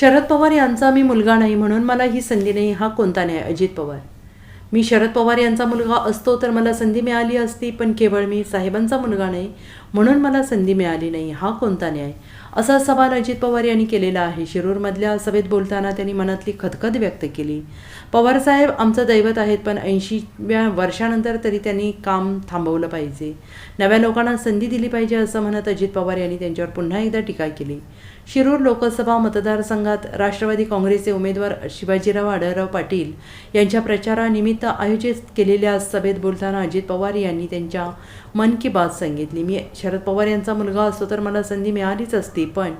शरद पवार यांचा मी मुलगा नाही म्हणून मला ही संधी नाही हा कोणता न्याय? अजित पवार. मी शरद पवार यांचा मुलगा असतो तर मला संधी मिळाली असती पण केवळ मी साहेबांचा मुलगा नाही. म्हणून मला संधी मिळाली नाही. हा कोणता न्याय? असा सवाल अजित पवार यांनी केलेला आहे. शिरूरमधल्या सभेत बोलताना त्यांनी मनातली खदखद व्यक्त केली. पवारसाहेब आमचं दैवत आहेत पण ऐंशीव्या वर्षानंतर तरी त्यांनी काम थांबवलं पाहिजे. नव्या लोकांना संधी दिली पाहिजे असं म्हणत अजित पवार यांनी त्यांच्यावर पुन्हा एकदा टीका केली. शिरूर लोकसभा मतदारसंघात राष्ट्रवादी काँग्रेसचे उमेदवार शिवाजीराव आढळराव पाटील यांच्या प्रचारानिमित्त आयोजित केलेल्या सभेत बोलताना अजित पवार यांनी त्यांच्या मन की बात सांगितली. मी शरद पवार यांचा मुलगा असतो तर मला संधी मिळालीच असती पण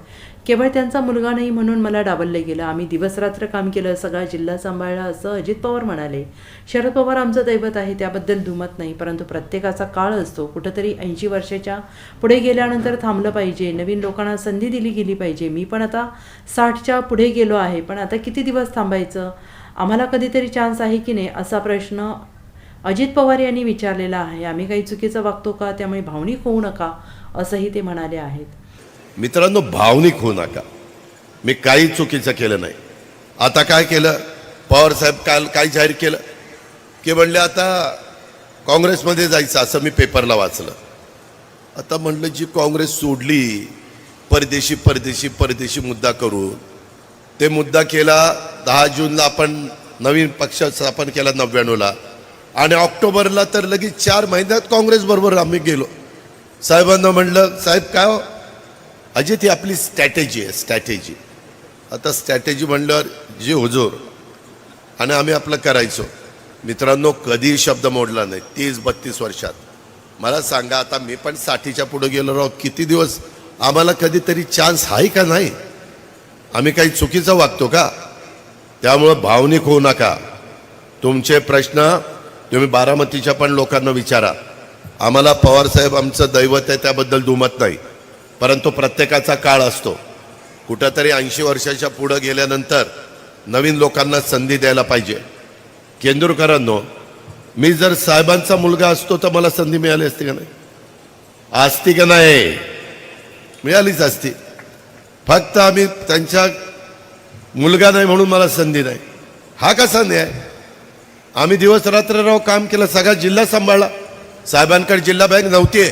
केवळ त्यांचा मुलगा नाही म्हणून मला डावललं गेलं. आम्ही दिवसरात्र काम केलं सगळा जिल्हा सांभाळला असं अजित पवार म्हणाले. शरद पवार आमचं दैवत आहे त्याबद्दल दुमत नाही परंतु प्रत्येकाचा काळ असतो. कुठंतरी ऐंशी वर्षाच्या पुढे गेल्यानंतर थांबलं पाहिजे. नवीन लोकांना संधी दिली गेली पाहिजे. मी पण आता साठच्या पुढे गेलो आहे पण आता किती दिवस थांबायचं? आम्हाला कधीतरी चान्स आहे की नाही असा प्रश्न अजित पवार यांनी विचारलेला आहे आम्ही काही चुकीचं वागतो का? त्यामुळे भावनिक होऊ नका असंही ते म्हणाले आहेत. मित्रांनो भावनिक होऊ नका. मी काही चुकीचं केलं नाही. आता काय केलं? पवार साहेब काल काय जाहीर केलं. की म्हणले आता काँग्रेसमध्ये जायचं असं मी पेपरला वाचलं. आता म्हणलं जी काँग्रेस सोडली परदेशी परदेशी परदेशी मुद्दा करून ते मुद्दा केला दहा जूनला आपण नवीन पक्ष स्थापन केला नव्याण्णवला आणि ऑक्टोबरला तर लगेच चार महिन्यात काँग्रेसबरोबर आम्ही गेलो. साहेबांना म्हणलं साहेब काय हो? अजित ही आपली स्ट्रॅटेजी आहे स्ट्रॅटेजी आता स्ट्रॅटेजी म्हणल्यावर जी हुजूर. आणि आम्ही आपलं करायचो. मित्रांनो कधी शब्द मोडला नाही. तीस बत्तीस वर्षात. मला सांगा आता मी पण साठीच्या पुढे गेलो राहू किती दिवस? आम्हाला कधीतरी चान्स आहे का नाही? आम्ही काही चुकीचं वागतो का? त्यामुळं भावनिक होऊ नका. तुमचे प्रश्न तुम्ही बारामतीच्या पण लोकांना विचारा. आम्हाला पवारसाहेब आमचं दैवत आहे त्याबद्दल दुमत नाही. परंतु प्रत्येकाचा काळ असतो. कुठंतरी ऐंशी वर्षाच्या पुढं गेल्यानंतर नवीन लोकांना संधी द्यायला पाहिजे. केंदुरकरांनो मी जर साहेबांचा मुलगा असतो तर मला संधी मिळाली असती का नाही? असती का नाही? मिळालीच असती. फक्त आम्ही त्यांच्या मुलगा नाही म्हणून मला संधी नाही. हा कसा न्याय? आम्ही दिवस रात्र राव काम केलं सगळा जिल्हा सांभाळला. साहेबांकडे जिल्हा बँक नव्हती.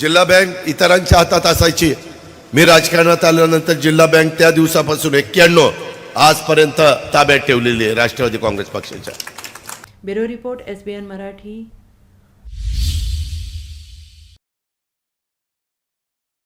जिल्हा बँक इतरांच्या हातात असायची. मी राजकारणात आल्यानंतर जिल्हा बँक त्या दिवसापासून एक्क्याण्णव आजपर्यंत ताब्यात ठेवलेली आहे राष्ट्रवादी काँग्रेस पक्षाच्या. Bureau report S N Marathi.